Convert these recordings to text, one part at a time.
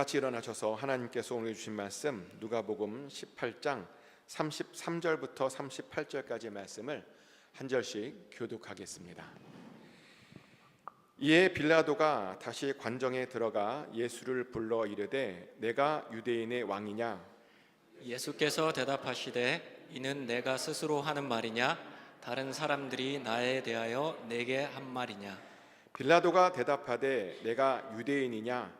같이 일어나셔서 하나님께서 오늘 주신 말씀 누가복음 18장 33절부터 38절까지 말씀을 한 절씩 교독하겠습니다. 이에 빌라도가 다시 관정에 들어가 예수를 불러 이르되 내가 유대인의 왕이냐? 예수께서 대답하시되 이는 내가 스스로 하는 말이냐? 다른 사람들이 나에 대하여 내게 한 말이냐? 빌라도가 대답하되 내가 유대인이냐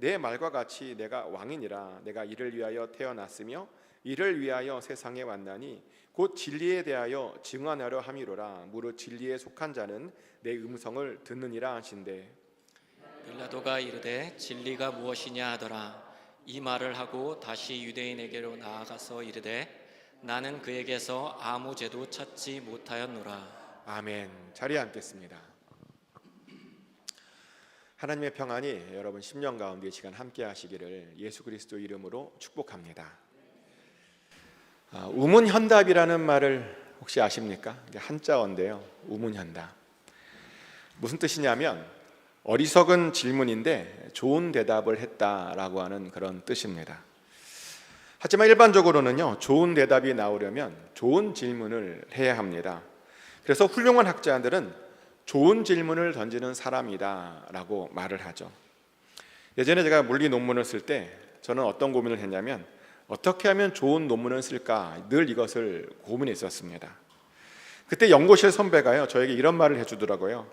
내 말과 같이 내가 왕이니라. 내가 이를 위하여 태어났으며 이를 위하여 세상에 왔나니 곧 진리에 대하여 증언하려 함이로라. 무릇 진리에 속한 자는 내 음성을 듣느니라 하신대. 빌라도가 이르되 진리가 무엇이냐 하더라. 이 말을 하고 다시 유대인에게로 나아가서 이르되 나는 그에게서 아무 죄도 찾지 못하였노라. 아멘. 자리에 앉겠습니다 하나님의 평안이 여러분 심령 가운데 이 시간 함께 하시기를 예수 그리스도 이름으로 축복합니다 아, 우문현답이라는 말을 혹시 아십니까? 이게 한자어인데요. 우문현답. 무슨 뜻이냐면 어리석은 질문인데 좋은 대답을 했다라고 하는 그런 뜻입니다. 하지만 일반적으로는요. 좋은 대답이 나오려면 좋은 질문을 해야 합니다. 그래서 훌륭한 학자들은 좋은 질문을 던지는 사람이다라고 말을 하죠. 예전에 제가 물리 논문을 쓸 때 저는 어떤 고민을 했냐면 어떻게 하면 좋은 논문을 쓸까 늘 이것을 고민했었습니다. 그때 연구실 선배가요 저에게 이런 말을 해주더라고요.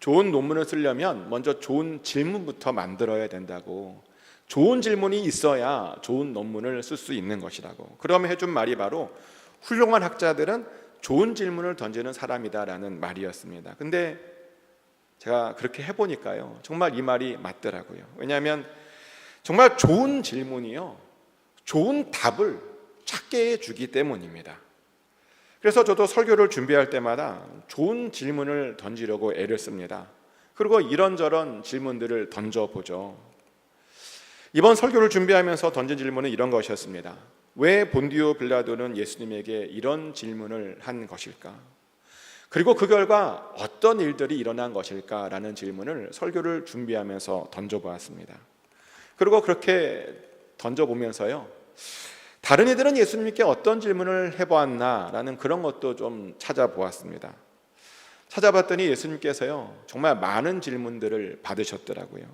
좋은 논문을 쓰려면 먼저 좋은 질문부터 만들어야 된다고. 좋은 질문이 있어야 좋은 논문을 쓸 수 있는 것이라고. 그러면 해준 말이 바로 훌륭한 학자들은 좋은 질문을 던지는 사람이다라는 말이었습니다. 근데 제가 그렇게 해보니까요 정말 이 말이 맞더라고요. 왜냐하면 정말 좋은 질문이요. 좋은 답을 찾게 해주기 때문입니다. 그래서 저도 설교를 준비할 때마다 좋은 질문을 던지려고 애를 씁니다. 그리고 이런저런 질문들을 던져보죠. 이번 설교를 준비하면서 던진 질문은 이런 것이었습니다. 왜 본디오 빌라도는 예수님에게 이런 질문을 한 것일까? 그리고 그 결과 어떤 일들이 일어난 것일까라는 질문을 설교를 준비하면서 던져보았습니다. 그리고 그렇게 던져보면서요. 다른 이들은 예수님께 어떤 질문을 해보았나라는 그런 것도 좀 찾아보았습니다. 찾아봤더니 예수님께서요 정말 많은 질문들을 받으셨더라고요.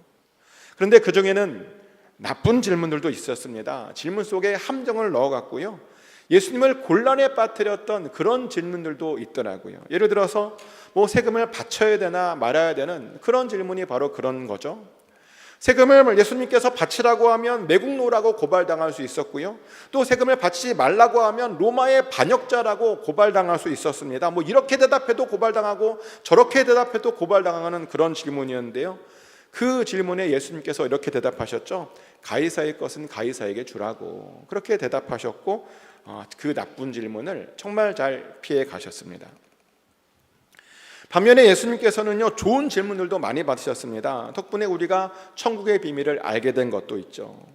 그런데 그 중에는 나쁜 질문들도 있었습니다. 질문 속에 함정을 넣어갔고요. 예수님을 곤란에 빠뜨렸던 그런 질문들도 있더라고요. 예를 들어서 뭐 세금을 바쳐야 되나 말아야 되는 그런 질문이 바로 그런 거죠. 세금을 예수님께서 바치라고 하면 매국노라고 고발당할 수 있었고요. 또 세금을 바치지 말라고 하면 로마의 반역자라고 고발당할 수 있었습니다. 뭐 이렇게 대답해도 고발당하고 저렇게 대답해도 고발당하는 그런 질문이었는데요. 그 질문에 예수님께서 이렇게 대답하셨죠. 가이사의 것은 가이사에게 주라고 그렇게 대답하셨고 어, 그 나쁜 질문을 정말 잘 피해 가셨습니다. 반면에 예수님께서는요 좋은 질문들도 많이 받으셨습니다. 덕분에 우리가 천국의 비밀을 알게 된 것도 있죠.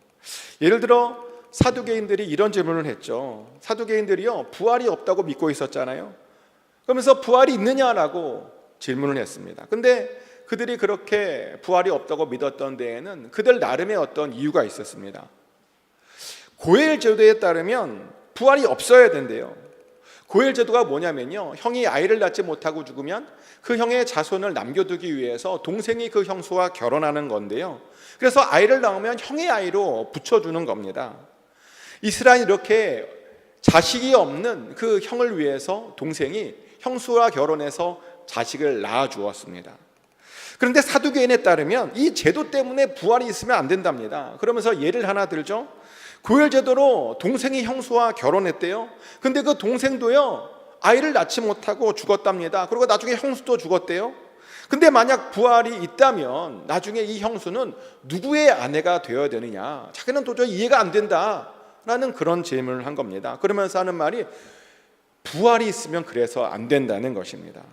예를 들어 사두개인들이 이런 질문을 했죠. 사두개인들이요 부활이 없다고 믿고 있었잖아요. 그러면서 부활이 있느냐라고 질문을 했습니다. 근데 그들이 그렇게 부활이 없다고 믿었던 데에는 그들 나름의 어떤 이유가 있었습니다. 고엘 제도에 따르면 부활이 없어야 된대요. 고엘 제도가 뭐냐면요. 형이 아이를 낳지 못하고 죽으면 그 형의 자손을 남겨두기 위해서 동생이 그 형수와 결혼하는 건데요. 그래서 아이를 낳으면 형의 아이로 붙여주는 겁니다. 이스라엘 이렇게 자식이 없는 그 형을 위해서 동생이 형수와 결혼해서 자식을 낳아 주었습니다. 그런데 사두개인에 따르면 이 제도 때문에 부활이 있으면 안 된답니다. 그러면서 예를 하나 들죠. 고열 제도로 동생이 형수와 결혼했대요. 근데 그 동생도요. 아이를 낳지 못하고 죽었답니다. 그리고 나중에 형수도 죽었대요. 근데 만약 부활이 있다면 나중에 이 형수는 누구의 아내가 되어야 되느냐? 자기는 도저히 이해가 안 된다 라는 그런 질문을 한 겁니다. 그러면서 하는 말이 부활이 있으면 그래서 안 된다는 것입니다.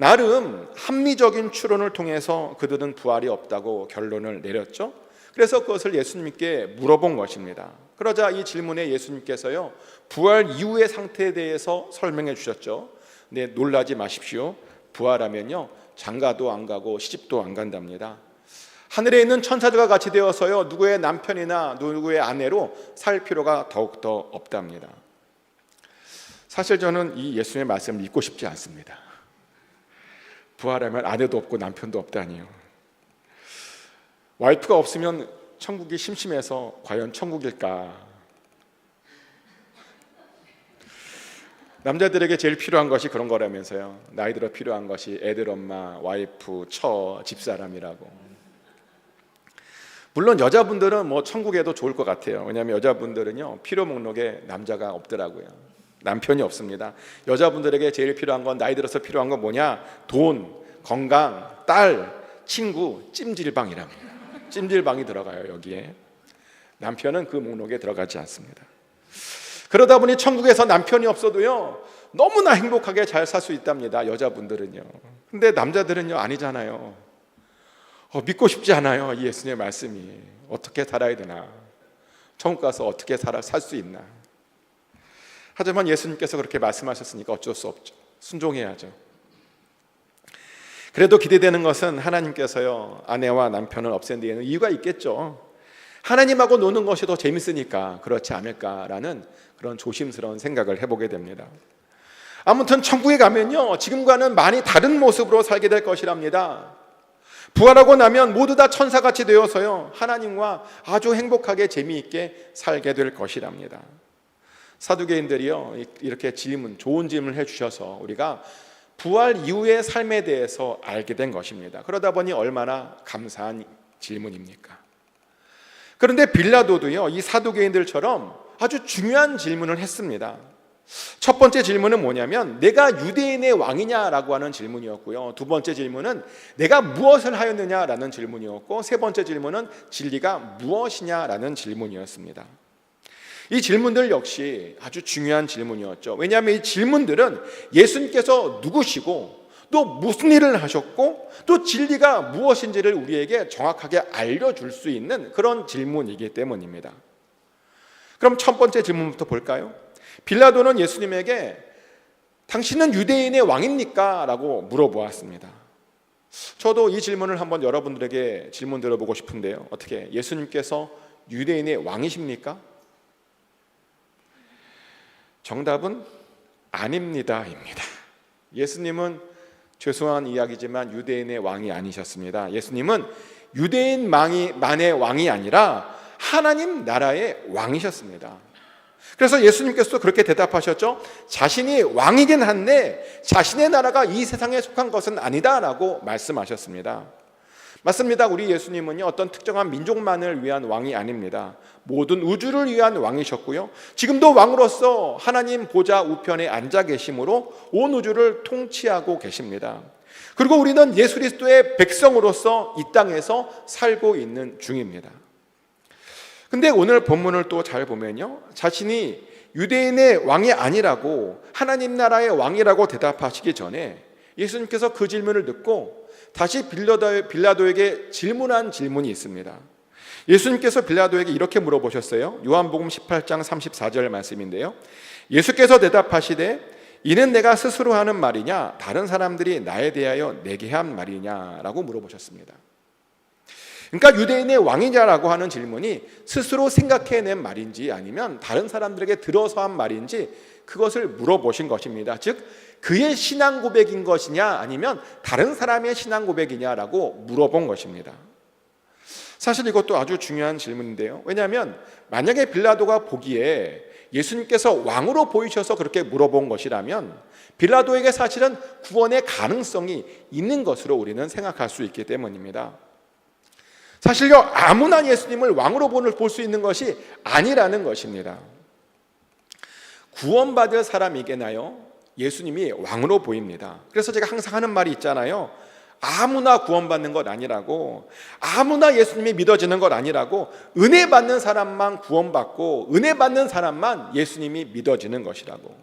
나름 합리적인 추론을 통해서 그들은 부활이 없다고 결론을 내렸죠. 그래서 그것을 예수님께 물어본 것입니다. 그러자 이 질문에 예수님께서요, 부활 이후의 상태에 대해서 설명해 주셨죠. 네, 놀라지 마십시오. 부활하면요, 장가도 안 가고 시집도 안 간답니다. 하늘에 있는 천사들과 같이 되어서요, 누구의 남편이나 누구의 아내로 살 필요가 더욱더 없답니다. 사실 저는 이 예수님의 말씀을 믿고 싶지 않습니다. 부활하면 아내도 없고 남편도 없다니요. 와이프가 없으면 천국이 심심해서 과연 천국일까? 남자들에게 제일 필요한 것이 그런 거라면서요. 나이 들어 필요한 것이 애들 엄마, 와이프, 처, 집사람이라고. 물론 여자분들은 뭐 천국에도 좋을 것 같아요. 왜냐하면 여자분들은요 필요 목록에 남자가 없더라고요. 남편이 없습니다. 여자분들에게 제일 필요한 건 나이 들어서 필요한 건 뭐냐? 돈, 건강, 딸, 친구, 찜질방이랍니다. 찜질방이 들어가요 여기에. 남편은 그 목록에 들어가지 않습니다. 그러다 보니 천국에서 남편이 없어도요 너무나 행복하게 잘 살 수 있답니다. 여자분들은요. 근데 남자들은요 아니잖아요. 어, 믿고 싶지 않아요. 이 예수님의 말씀이 어떻게 살아야 되나? 천국 가서 어떻게 살아 살 수 있나? 하지만 예수님께서 그렇게 말씀하셨으니까 어쩔 수 없죠. 순종해야죠. 그래도 기대되는 것은 하나님께서요 아내와 남편을 없앤 데에는 이유가 있겠죠. 하나님하고 노는 것이 더 재밌으니까 그렇지 않을까라는 그런 조심스러운 생각을 해보게 됩니다. 아무튼 천국에 가면요 지금과는 많이 다른 모습으로 살게 될 것이랍니다. 부활하고 나면 모두 다 천사같이 되어서요 하나님과 아주 행복하게 재미있게 살게 될 것이랍니다. 사두개인들이요 이렇게 질문 좋은 질문을 해주셔서 우리가 부활 이후의 삶에 대해서 알게 된 것입니다. 그러다 보니 얼마나 감사한 질문입니까? 그런데 빌라도도요 이 사두개인들처럼 아주 중요한 질문을 했습니다. 첫 번째 질문은 뭐냐면 내가 유대인의 왕이냐라고 하는 질문이었고요. 두 번째 질문은 내가 무엇을 하였느냐라는 질문이었고 세 번째 질문은 진리가 무엇이냐라는 질문이었습니다. 이 질문들 역시 아주 중요한 질문이었죠. 왜냐하면 이 질문들은 예수님께서 누구시고 또 무슨 일을 하셨고 또 진리가 무엇인지를 우리에게 정확하게 알려줄 수 있는 그런 질문이기 때문입니다. 그럼 첫 번째 질문부터 볼까요? 빌라도는 예수님에게 당신은 유대인의 왕입니까? 라고 물어보았습니다. 저도 이 질문을 한번 여러분들에게 질문 드려보고 싶은데요. 어떻게 예수님께서 유대인의 왕이십니까? 정답은 아닙니다입니다. 예수님은 죄송한 이야기지만 유대인의 왕이 아니셨습니다. 예수님은 유대인 망이, 만의 왕이 아니라 하나님 나라의 왕이셨습니다. 그래서 예수님께서도 그렇게 대답하셨죠. 자신이 왕이긴 한데 자신의 나라가 이 세상에 속한 것은 아니다라고 말씀하셨습니다. 맞습니다. 우리 예수님은요 어떤 특정한 민족만을 위한 왕이 아닙니다. 모든 우주를 위한 왕이셨고요. 지금도 왕으로서 하나님 보좌 우편에 앉아 계심으로 온 우주를 통치하고 계십니다. 그리고 우리는 예수 그리스도의 백성으로서 이 땅에서 살고 있는 중입니다. 근데 오늘 본문을 또 잘 보면요. 자신이 유대인의 왕이 아니라고 하나님 나라의 왕이라고 대답하시기 전에 예수님께서 그 질문을 듣고 다시 빌라도, 빌라도 에게 질문한 질문이 있습니다. 예수님께서 빌라도에게 이렇게 물어보셨어요. 요한복음 18장 34절 말씀인데요. 예수께서 대답하시되 이는 내가 스스로 하는 말이냐 다른 사람들이 나에 대하여 내게 한 말이냐라고 물어보셨습니다. 그러니까 유대인의 왕이냐라고 하는 질문이 스스로 생각해낸 말인지 아니면 다른 사람들에게 들어서 한 말인지 그것을 물어보신 것입니다. 즉 그의 신앙 고백인 것이냐 아니면 다른 사람의 신앙 고백이냐라고 물어본 것입니다. 사실 이것도 아주 중요한 질문인데요. 왜냐하면 만약에 빌라도가 보기에 예수님께서 왕으로 보이셔서 그렇게 물어본 것이라면 빌라도에게 사실은 구원의 가능성이 있는 것으로 우리는 생각할 수 있기 때문입니다. 사실요 아무나 예수님을 왕으로 볼 수 있는 것이 아니라는 것입니다. 구원받을 사람에게나요 예수님이 왕으로 보입니다. 그래서 제가 항상 하는 말이 있잖아요. 아무나 구원받는 것 아니라고 아무나 예수님이 믿어지는 것 아니라고 은혜 받는 사람만 구원받고 은혜 받는 사람만 예수님이 믿어지는 것이라고.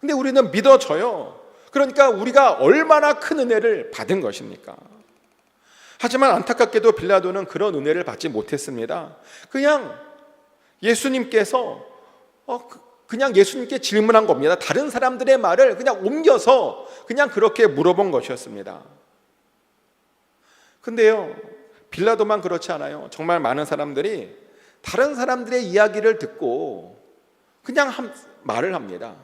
근데 우리는 믿어져요. 그러니까 우리가 얼마나 큰 은혜를 받은 것입니까? 하지만 안타깝게도 빌라도는 그런 은혜를 받지 못했습니다. 그냥 예수님께서 어, 그- 그냥 예수님께 질문한 겁니다. 다른 사람들의 말을 그냥 옮겨서 그냥 그렇게 물어본 것이었습니다. 근데요, 빌라도만 그렇지 않아요. 정말 많은 사람들이 다른 사람들의 이야기를 듣고 그냥 한- 말을 합니다.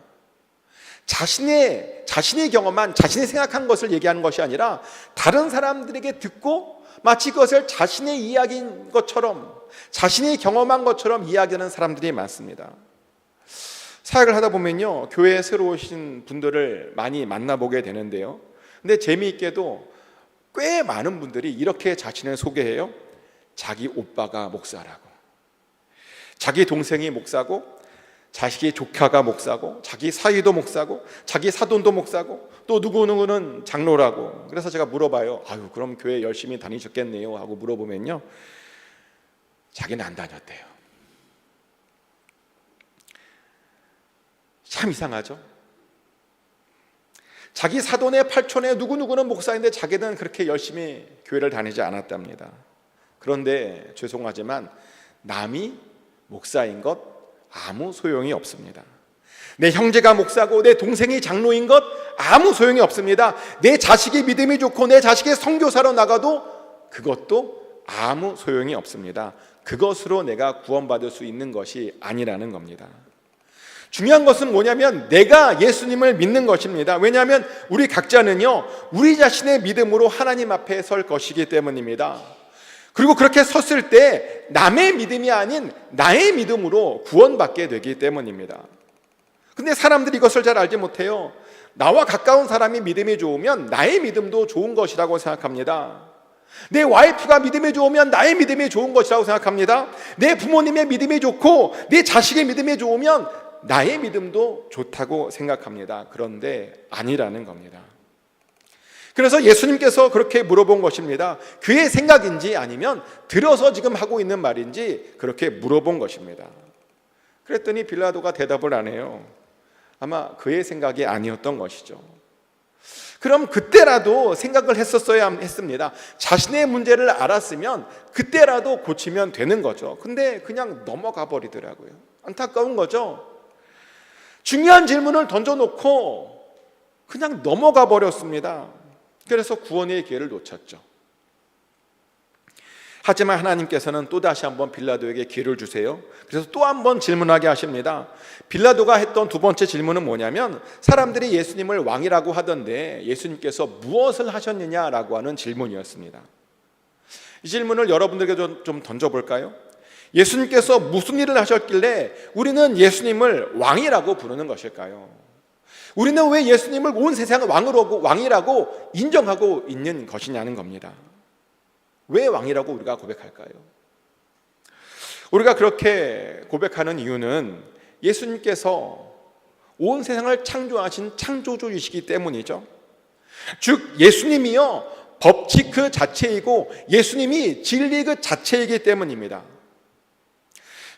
자신의 자신의 경험한 자신이 생각한 것을 얘기하는 것이 아니라 다른 사람들에게 듣고 마치 그것을 자신의 이야기인 것처럼 자신이 경험한 것처럼 이야기하는 사람들이 많습니다. 사역을 하다 보면요 교회에 새로 오신 분들을 많이 만나보게 되는데요. 근데 재미있게도 꽤 많은 분들이 이렇게 자신을 소개해요. 자기 오빠가 목사라고, 자기 동생이 목사고, 자식이 조카가 목사고 자기 사위도 목사고 자기 사돈도 목사고 또 누구 누구는 장로라고 그래서 제가 물어봐요 아유 그럼 교회 열심히 다니셨겠네요 하고 물어보면요 자기는 안 다녔대요 참 이상하죠 자기 사돈의 팔촌에 누구 누구는 목사인데 자기는 그렇게 열심히 교회를 다니지 않았답니다 그런데 죄송하지만 남이 목사인 것 아무 소용이 없습니다. 내 형제가 목사고 내 동생이 장로인 것 아무 소용이 없습니다. 내 자식이 믿음이 좋고 내 자식이 선교사로 나가도 그것도 아무 소용이 없습니다. 그것으로 내가 구원받을 수 있는 것이 아니라는 겁니다. 중요한 것은 뭐냐면 내가 예수님을 믿는 것입니다. 왜냐하면 우리 각자는요, 우리 자신의 믿음으로 하나님 앞에 설 것이기 때문입니다. 그리고 그렇게 섰을 때 남의 믿음이 아닌 나의 믿음으로 구원받게 되기 때문입니다. 근데 사람들이 이것을 잘 알지 못해요. 나와 가까운 사람이 믿음이 좋으면 나의 믿음도 좋은 것이라고 생각합니다. 내 와이프가 믿음이 좋으면 나의 믿음이 좋은 것이라고 생각합니다. 내 부모님의 믿음이 좋고 내 자식의 믿음이 좋으면 나의 믿음도 좋다고 생각합니다. 그런데 아니라는 겁니다. 그래서 예수님께서 그렇게 물어본 것입니다. 그의 생각인지 아니면 들어서 지금 하고 있는 말인지 그렇게 물어본 것입니다. 그랬더니 빌라도가 대답을 안 해요. 아마 그의 생각이 아니었던 것이죠. 그럼 그때라도 생각을 했었어야 했습니다. 자신의 문제를 알았으면 그때라도 고치면 되는 거죠. 근데 그냥 넘어가 버리더라고요. 안타까운 거죠. 중요한 질문을 던져놓고 그냥 넘어가 버렸습니다. 그래서 구원의 기회를 놓쳤죠. 하지만 하나님께서는 또 다시 한번 빌라도에게 기회를 주세요. 그래서 또 한번 질문하게 하십니다. 빌라도가 했던 두 번째 질문은 뭐냐면 사람들이 예수님을 왕이라고 하던데 예수님께서 무엇을 하셨느냐라고 하는 질문이었습니다. 이 질문을 여러분들에게 좀, 좀 던져볼까요? 예수님께서 무슨 일을 하셨길래 우리는 예수님을 왕이라고 부르는 것일까요? 우리는 왜 예수님을 온 세상을 왕으로 왕이라고 인정하고 있는 것이냐는 겁니다. 왜 왕이라고 우리가 고백할까요? 우리가 그렇게 고백하는 이유는 예수님께서 온 세상을 창조하신 창조주이시기 때문이죠. 즉 예수님이요 법칙 그 자체이고 예수님이 진리 그 자체이기 때문입니다.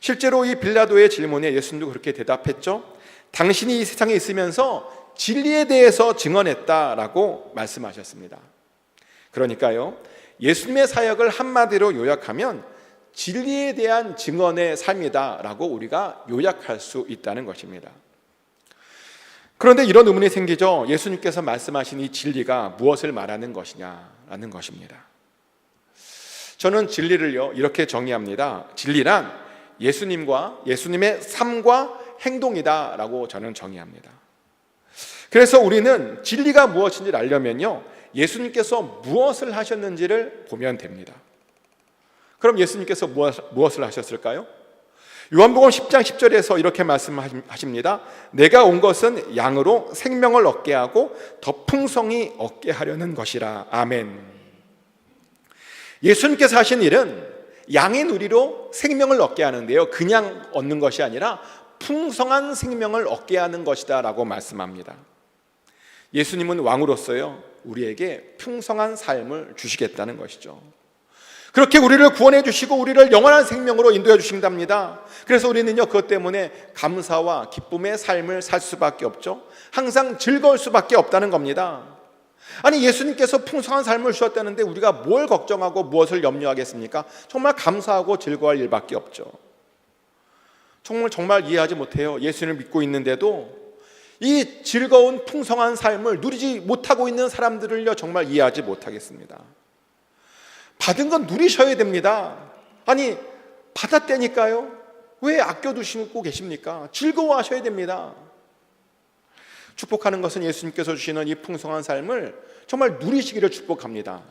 실제로 이 빌라도의 질문에 예수님도 그렇게 대답했죠. 당신이 이 세상에 있으면서 진리에 대해서 증언했다라고 말씀하셨습니다. 그러니까요, 예수님의 사역을 한마디로 요약하면 진리에 대한 증언의 삶이다라고 우리가 요약할 수 있다는 것입니다. 그런데 이런 의문이 생기죠. 예수님께서 말씀하신 이 진리가 무엇을 말하는 것이냐라는 것입니다. 저는 진리를요, 이렇게 정의합니다. 진리란 예수님과 예수님의 삶과 행동이다라고 저는 정의합니다. 그래서 우리는 진리가 무엇인지를 알려면요. 예수님께서 무엇을 하셨는지를 보면 됩니다. 그럼 예수님께서 무엇을 하셨을까요? 요한복음 10장 10절에서 이렇게 말씀하십니다. 내가 온 것은 양으로 생명을 얻게 하고 더 풍성히 얻게 하려는 것이라. 아멘. 예수님께서 하신 일은 양의 누리로 생명을 얻게 하는데요. 그냥 얻는 것이 아니라 풍성한 생명을 얻게 하는 것이다라고 말씀합니다. 예수님은 왕으로서요. 우리에게 풍성한 삶을 주시겠다는 것이죠. 그렇게 우리를 구원해 주시고 우리를 영원한 생명으로 인도해 주신답니다. 그래서 우리는요, 그것 때문에 감사와 기쁨의 삶을 살 수밖에 없죠. 항상 즐거울 수밖에 없다는 겁니다. 아니, 예수님께서 풍성한 삶을 주셨다는데 우리가 뭘 걱정하고 무엇을 염려하겠습니까? 정말 감사하고 즐거워할 일밖에 없죠. 정말 정말 이해하지 못해요. 예수님을 믿고 있는데도 이 즐거운 풍성한 삶을 누리지 못하고 있는 사람들을요, 정말 이해하지 못하겠습니다. 받은 건 누리셔야 됩니다. 아니, 받았다니까요? 왜 아껴두시고 계십니까? 즐거워하셔야 됩니다. 축복하는 것은 예수님께서 주시는 이 풍성한 삶을 정말 누리시기를 축복합니다.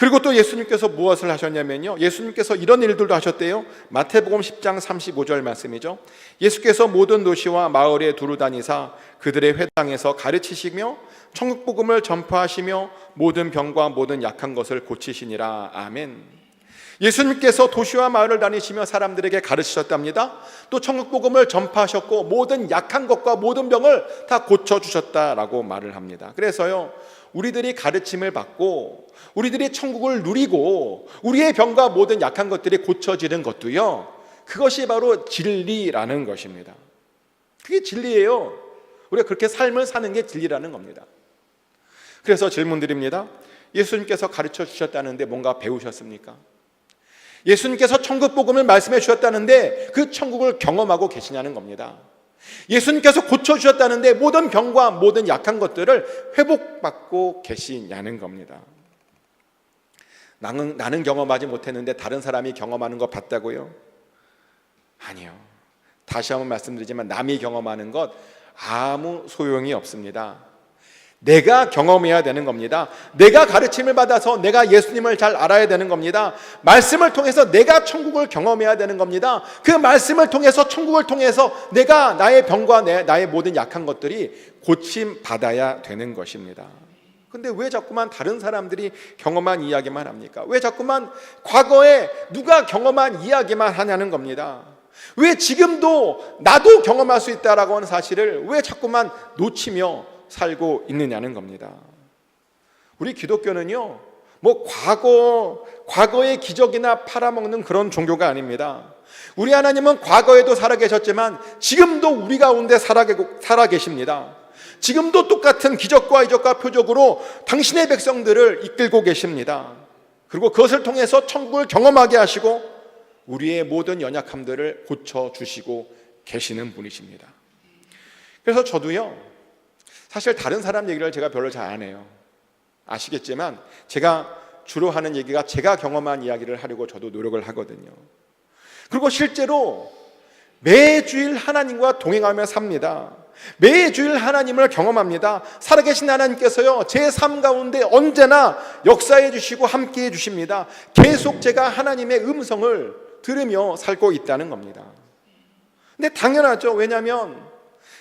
그리고 또 예수님께서 무엇을 하셨냐면요. 예수님께서 이런 일들도 하셨대요. 마태복음 10장 35절 말씀이죠. 예수께서 모든 도시와 마을에 두루 다니사 그들의 회당에서 가르치시며 천국 복음을 전파하시며 모든 병과 모든 약한 것을 고치시니라. 아멘. 예수님께서 도시와 마을을 다니시며 사람들에게 가르치셨답니다. 또 천국 복음을 전파하셨고 모든 약한 것과 모든 병을 다 고쳐 주셨다라고 말을 합니다. 그래서요. 우리들이 가르침을 받고 우리들이 천국을 누리고 우리의 병과 모든 약한 것들이 고쳐지는 것도요. 그것이 바로 진리라는 것입니다. 그게 진리예요. 우리가 그렇게 삶을 사는 게 진리라는 겁니다. 그래서 질문 드립니다. 예수님께서 가르쳐 주셨다는데 뭔가 배우셨습니까? 예수님께서 천국 복음을 말씀해 주셨다는데 그 천국을 경험하고 계시냐는 겁니다. 예수님께서 고쳐 주셨다는데 모든 병과 모든 약한 것들을 회복받고 계시냐는 겁니다. 나는, 나는 경험하지 못했는데 다른 사람이 경험하는 거 봤다고요? 아니요. 다시 한번 말씀드리지만 남이 경험하는 것 아무 소용이 없습니다. 내가 경험해야 되는 겁니다. 내가 가르침을 받아서 내가 예수님을 잘 알아야 되는 겁니다. 말씀을 통해서 내가 천국을 경험해야 되는 겁니다. 그 말씀을 통해서 천국을 통해서 내가 나의 병과 내, 나의 모든 약한 것들이 고침 받아야 되는 것입니다. 근데 왜 자꾸만 다른 사람들이 경험한 이야기만 합니까? 왜 자꾸만 과거에 누가 경험한 이야기만 하냐는 겁니다. 왜 지금도 나도 경험할 수 있다라고 하는 사실을 왜 자꾸만 놓치며 살고 있느냐는 겁니다. 우리 기독교는요, 뭐 과거, 과거의 기적이나 팔아먹는 그런 종교가 아닙니다. 우리 하나님은 과거에도 살아계셨지만 지금도 우리 가운데 살아계 십니다. 지금도 똑같은 기적과 이적과 표적으로 당신의 백성들을 이끌고 계십니다. 그리고 그것을 통해서 천국을 경험하게 하시고 우리의 모든 연약함들을 고쳐주시고 계시는 분이십니다. 그래서 저도요, 사실 다른 사람 얘기를 제가 별로 잘 안 해요. 아시겠지만 제가 주로 하는 얘기가 제가 경험한 이야기를 하려고 저도 노력을 하거든요. 그리고 실제로 매주일 하나님과 동행하며 삽니다. 매주일 하나님을 경험합니다. 살아계신 하나님께서요, 제 삶 가운데 언제나 역사해 주시고 함께 해 주십니다. 계속 제가 하나님의 음성을 들으며 살고 있다는 겁니다. 근데 당연하죠. 왜냐하면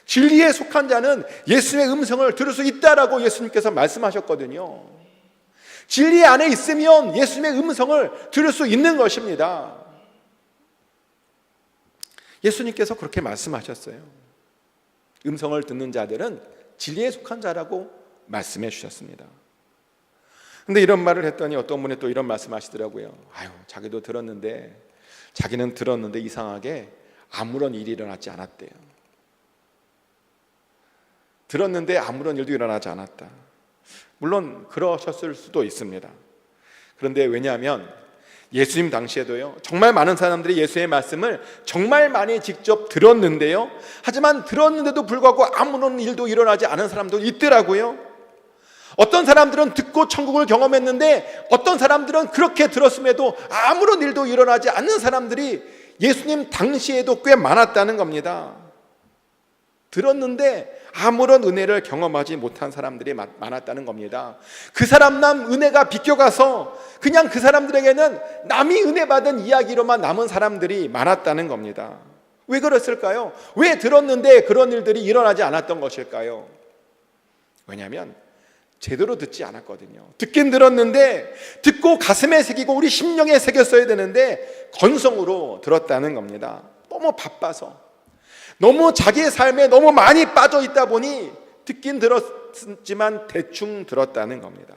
진리에 속한 자는 예수의 음성을 들을 수 있다라고 예수님께서 말씀하셨거든요. 진리 안에 있으면 예수님의 음성을 들을 수 있는 것입니다. 예수님께서 그렇게 말씀하셨어요. 음성을 듣는 자들은 진리에 속한 자라고 말씀해 주셨습니다. 근데 이런 말을 했더니 어떤 분이 또 이런 말씀 하시더라고요. 아유, 자기도 들었는데, 자기는 들었는데 이상하게 아무런 일이 일어났지 않았대요. 들었는데 아무런 일도 일어나지 않았다. 물론 그러셨을 수도 있습니다. 그런데 왜냐하면 예수님 당시에도요, 정말 많은 사람들이 예수의 말씀을 정말 많이 직접 들었는데요. 하지만 들었는데도 불구하고 아무런 일도 일어나지 않은 사람도 있더라고요. 어떤 사람들은 듣고 천국을 경험했는데 어떤 사람들은 그렇게 들었음에도 아무런 일도 일어나지 않는 사람들이 예수님 당시에도 꽤 많았다는 겁니다. 들었는데 아무런 은혜를 경험하지 못한 사람들이 많았다는 겁니다. 그 사람 남 은혜가 비껴가서 그냥 그 사람들에게는 남이 은혜 받은 이야기로만 남은 사람들이 많았다는 겁니다. 왜 그랬을까요? 왜 들었는데 그런 일들이 일어나지 않았던 것일까요? 왜냐하면 제대로 듣지 않았거든요. 듣긴 들었는데 듣고 가슴에 새기고 우리 심령에 새겼어야 되는데 건성으로 들었다는 겁니다. 너무 바빠서 너무 자기의 삶에 너무 많이 빠져 있다 보니 듣긴 들었지만 대충 들었다는 겁니다.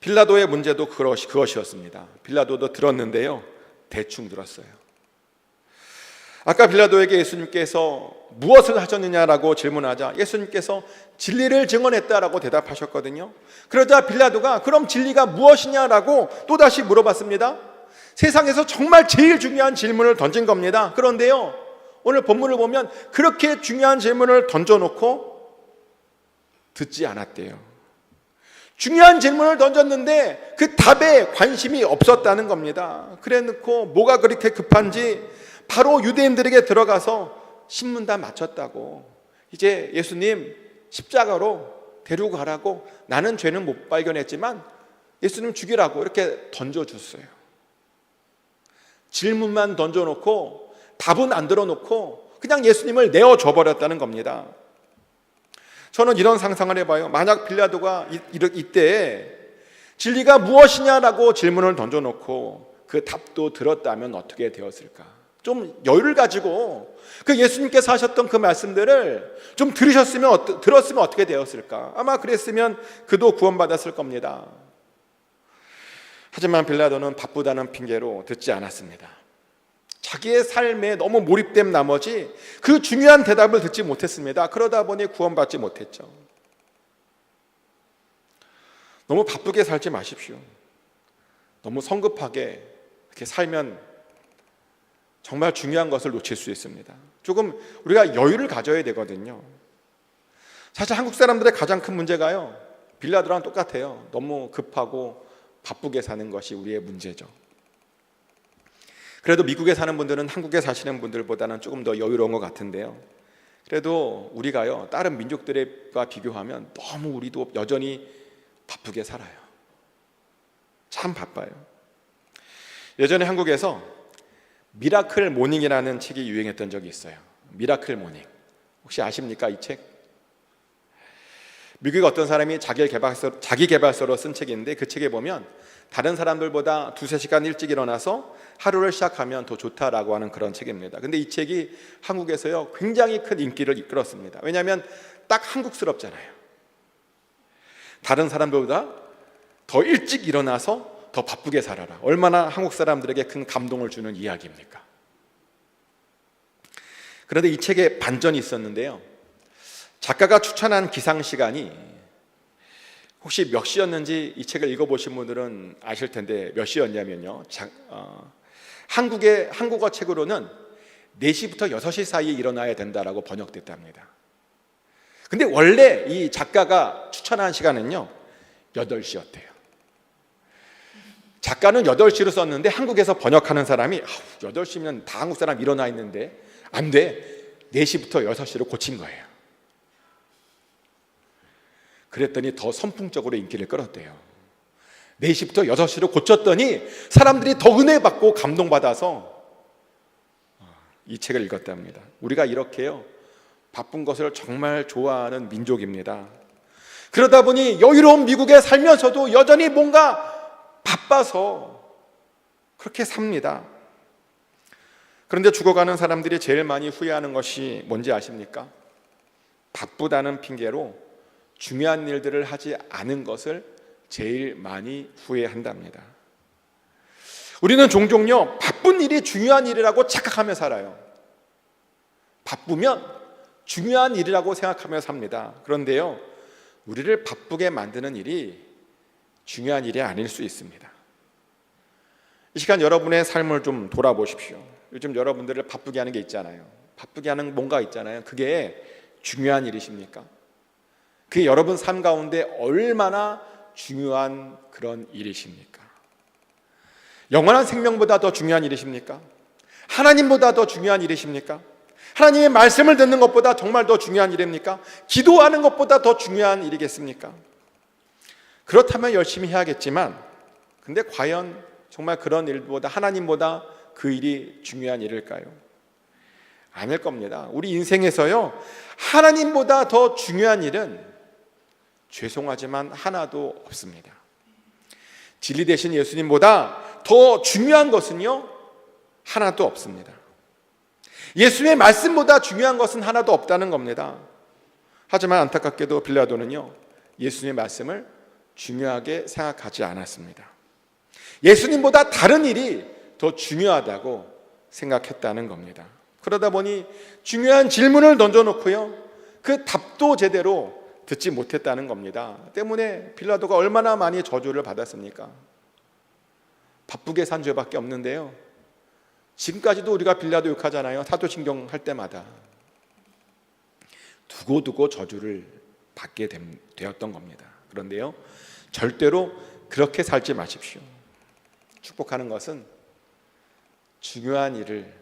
빌라도의 문제도 그것이, 그것이었습니다. 빌라도도 들었는데요. 대충 들었어요. 아까 빌라도에게 예수님께서 무엇을 하셨느냐라고 질문하자 예수님께서 진리를 증언했다라고 대답하셨거든요. 그러자 빌라도가 그럼 진리가 무엇이냐라고 또다시 물어봤습니다. 세상에서 정말 제일 중요한 질문을 던진 겁니다. 그런데요. 오늘 본문을 보면 그렇게 중요한 질문을 던져놓고 듣지 않았대요. 중요한 질문을 던졌는데 그 답에 관심이 없었다는 겁니다. 그래 놓고 뭐가 그렇게 급한지 바로 유대인들에게 들어가서 신문단 마쳤다고 이제 예수님 십자가로 데리고 가라고 나는 죄는 못 발견했지만 예수님 죽이라고 이렇게 던져줬어요. 질문만 던져놓고 답은 안 들어놓고 그냥 예수님을 내어줘 버렸다는 겁니다. 저는 이런 상상을 해봐요. 만약 빌라도가 이때 진리가 무엇이냐라고 질문을 던져놓고 그 답도 들었다면 어떻게 되었을까? 좀 여유를 가지고 그 예수님께서 하셨던 그 말씀들을 좀 들으셨으면 들었으면 어떻게 되었을까? 아마 그랬으면 그도 구원받았을 겁니다. 하지만 빌라도는 바쁘다는 핑계로 듣지 않았습니다. 자기의 삶에 너무 몰입된 나머지 그 중요한 대답을 듣지 못했습니다. 그러다 보니 구원받지 못했죠. 너무 바쁘게 살지 마십시오. 너무 성급하게 이렇게 살면 정말 중요한 것을 놓칠 수 있습니다. 조금 우리가 여유를 가져야 되거든요. 사실 한국 사람들의 가장 큰 문제가요. 빌라도랑 똑같아요. 너무 급하고 바쁘게 사는 것이 우리의 문제죠. 그래도 미국에 사는 분들은 한국에 사시는 분들보다는 조금 더 여유로운 것 같은데요. 그래도 우리가요 다른 민족들과 비교하면 너무 우리도 여전히 바쁘게 살아요. 참 바빠요. 예전에 한국에서 미라클 모닝이라는 책이 유행했던 적이 있어요. 미라클 모닝. 혹시 아십니까 이 책? 미국의 어떤 사람이 자기 개발서 자기 개발서로 쓴 책인데 그 책에 보면 다른 사람들보다 두세 시간 일찍 일어나서 하루를 시작하면 더 좋다라고 하는 그런 책입니다. 근데 이 책이 한국에서요 굉장히 큰 인기를 이끌었습니다. 왜냐하면 딱 한국스럽잖아요. 다른 사람들보다 더 일찍 일어나서 더 바쁘게 살아라. 얼마나 한국 사람들에게 큰 감동을 주는 이야기입니까? 그런데 이 책에 반전이 있었는데요. 작가가 추천한 기상 시간이 혹시 몇 시였는지 이 책을 읽어보신 분들은 아실 텐데 몇 시였냐면요. 자, 어, 한국의 한국어 책으로는 4시부터 6시 사이에 일어나야 된다라고 번역됐답니다. 근데 원래 이 작가가 추천한 시간은요. 8시였대요. 작가는 8시로 썼는데 한국에서 번역하는 사람이 8시면 다 한국 사람 일어나 있는데 안 돼. 4시부터 6시로 고친 거예요. 그랬더니 더 선풍적으로 인기를 끌었대요. 4시부터 6시로 고쳤더니 사람들이 더 은혜 받고 감동받아서 이 책을 읽었답니다. 우리가 이렇게요. 바쁜 것을 정말 좋아하는 민족입니다. 그러다 보니 여유로운 미국에 살면서도 여전히 뭔가 바빠서 그렇게 삽니다. 그런데 죽어가는 사람들이 제일 많이 후회하는 것이 뭔지 아십니까? 바쁘다는 핑계로 중요한 일들을 하지 않은 것을 제일 많이 후회한답니다. 우리는 종종요, 바쁜 일이 중요한 일이라고 착각하며 살아요. 바쁘면 중요한 일이라고 생각하며 삽니다. 그런데요, 우리를 바쁘게 만드는 일이 중요한 일이 아닐 수 있습니다. 이 시간 여러분의 삶을 좀 돌아보십시오. 요즘 여러분들을 바쁘게 하는 게 있잖아요. 바쁘게 하는 뭔가 있잖아요. 그게 중요한 일이십니까? 그게 여러분 삶 가운데 얼마나 중요한 그런 일이십니까? 영원한 생명보다 더 중요한 일이십니까? 하나님보다 더 중요한 일이십니까? 하나님의 말씀을 듣는 것보다 정말 더 중요한 일입니까? 기도하는 것보다 더 중요한 일이겠습니까? 그렇다면 열심히 해야겠지만, 근데 과연 정말 그런 일보다 하나님보다 그 일이 중요한 일일까요? 아닐 겁니다. 우리 인생에서요, 하나님보다 더 중요한 일은 죄송하지만 하나도 없습니다. 진리 대신 예수님보다 더 중요한 것은요, 하나도 없습니다. 예수의 말씀보다 중요한 것은 하나도 없다는 겁니다. 하지만 안타깝게도 빌라도는요 예수님의 말씀을 중요하게 생각하지 않았습니다. 예수님보다 다른 일이 더 중요하다고 생각했다는 겁니다. 그러다 보니 중요한 질문을 던져놓고요 그 답도 제대로 듣지 못했다는 겁니다. 때문에 빌라도가 얼마나 많이 저주를 받았습니까? 바쁘게 산 죄밖에 없는데요. 지금까지도 우리가 빌라도 욕하잖아요. 사도신경 할 때마다 두고두고 저주를 받게 됨- 되었던 겁니다. 그런데요, 절대로 그렇게 살지 마십시오. 축복하는 것은 중요한 일을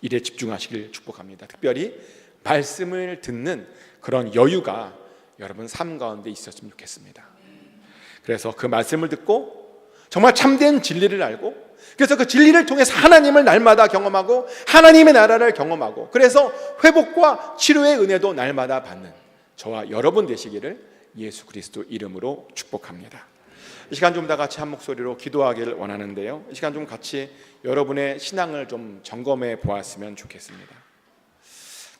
일에 집중하시길 축복합니다. 특별히 말씀을 듣는 그런 여유가 여러분 삶 가운데 있었으면 좋겠습니다. 그래서 그 말씀을 듣고 정말 참된 진리를 알고 그래서 그 진리를 통해서 하나님을 날마다 경험하고 하나님의 나라를 경험하고 그래서 회복과 치료의 은혜도 날마다 받는 저와 여러분 되시기를 예수 그리스도 이름으로 축복합니다. 이 시간 좀 다 같이 한 목소리로 기도하기를 원하는데요. 이 시간 좀 같이 여러분의 신앙을 좀 점검해 보았으면 좋겠습니다.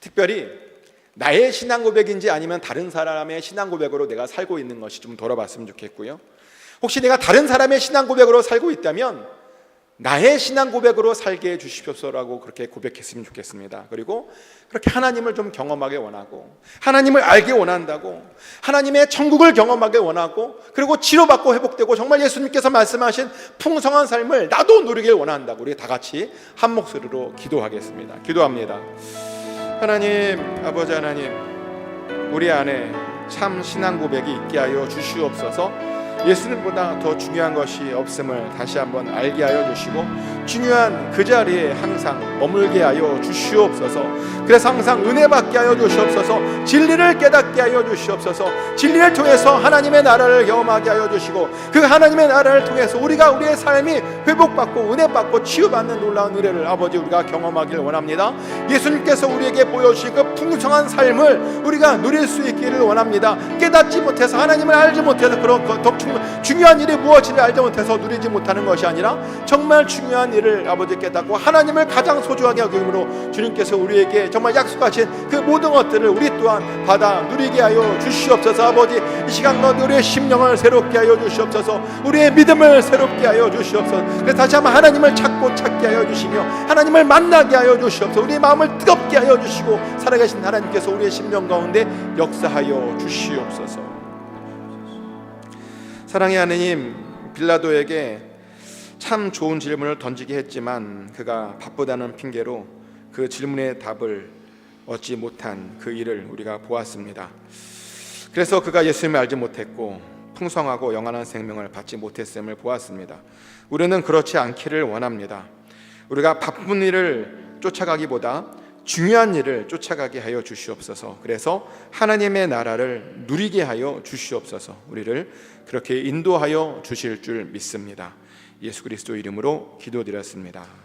특별히 나의 신앙 고백인지 아니면 다른 사람의 신앙 고백으로 내가 살고 있는 것이 좀 돌아봤으면 좋겠고요. 혹시 내가 다른 사람의 신앙 고백으로 살고 있다면 나의 신앙 고백으로 살게 해 주십시오라고 그렇게 고백했으면 좋겠습니다. 그리고 그렇게 하나님을 좀 경험하게 원하고 하나님을 알게 원한다고 하나님의 천국을 경험하게 원하고 그리고 치료받고 회복되고 정말 예수님께서 말씀하신 풍성한 삶을 나도 누리길 원한다고 우리 다 같이 한 목소리로 기도하겠습니다. 기도합니다. 하나님 아버지 하나님 우리 안에 참 신앙 고백이 있게 하여 주시옵소서. 예수님보다 더 중요한 것이 없음을 다시 한번 알게 하여 주시고 중요한 그 자리에 항상 머물게 하여 주시옵소서. 그래서 항상 은혜 받게 하여 주시옵소서. 진리를 깨닫게 하여 주시옵소서. 진리를 통해서 하나님의 나라를 경험하게 하여 주시고 그 하나님의 나라를 통해서 우리가 우리의 삶이 회복받고 은혜 받고 치유받는 놀라운 은혜를 아버지 우리가 경험하길 원합니다. 예수님께서 우리에게 보여주신 그 풍성한 삶을 우리가 누릴 수 있기를 원합니다. 깨닫지 못해서 하나님을 알지 못해서 그런 것, 더 중- 중요한 일이 무엇인지 알지 못해서 누리지 못하는 것이 아니라 정말 중요한 일을 아버지 깨닫고 하나님을 가장 소중 하게 여김으로 주님께서 우리에게 정말 약속하신 그 모든 것들을 우리 또한 받아 누리게 하여 주시옵소서. 아버지 이 시간 가운데 우리의 심령을 새롭게 하여 주시옵소서. 우리의 믿음을 새롭게 하여 주시옵소서. 그래서 다시 한번 하나님을 찾고 찾게 하여 주시며 하나님을 만나게 하여 주시옵소서. 우리의 마음을 뜨겁게 하여 주시고 살아계신 하나님께서 우리의 심령 가운데 역사하여 주시옵소서. 사랑의 하느님 빌라도에게 참 좋은 질문을 던지게 했지만 그가 바쁘다는 핑계로 그 질문의 답을 얻지 못한 그 일을 우리가 보았습니다. 그래서 그가 예수님을 알지 못했고 풍성하고 영원한 생명을 받지 못했음을 보았습니다. 우리는 그렇지 않기를 원합니다. 우리가 바쁜 일을 쫓아가기보다 중요한 일을 쫓아가게 하여 주시옵소서. 그래서 하나님의 나라를 누리게 하여 주시옵소서. 우리를 그렇게 인도하여 주실 줄 믿습니다. 예수 그리스도 이름으로 기도드렸습니다.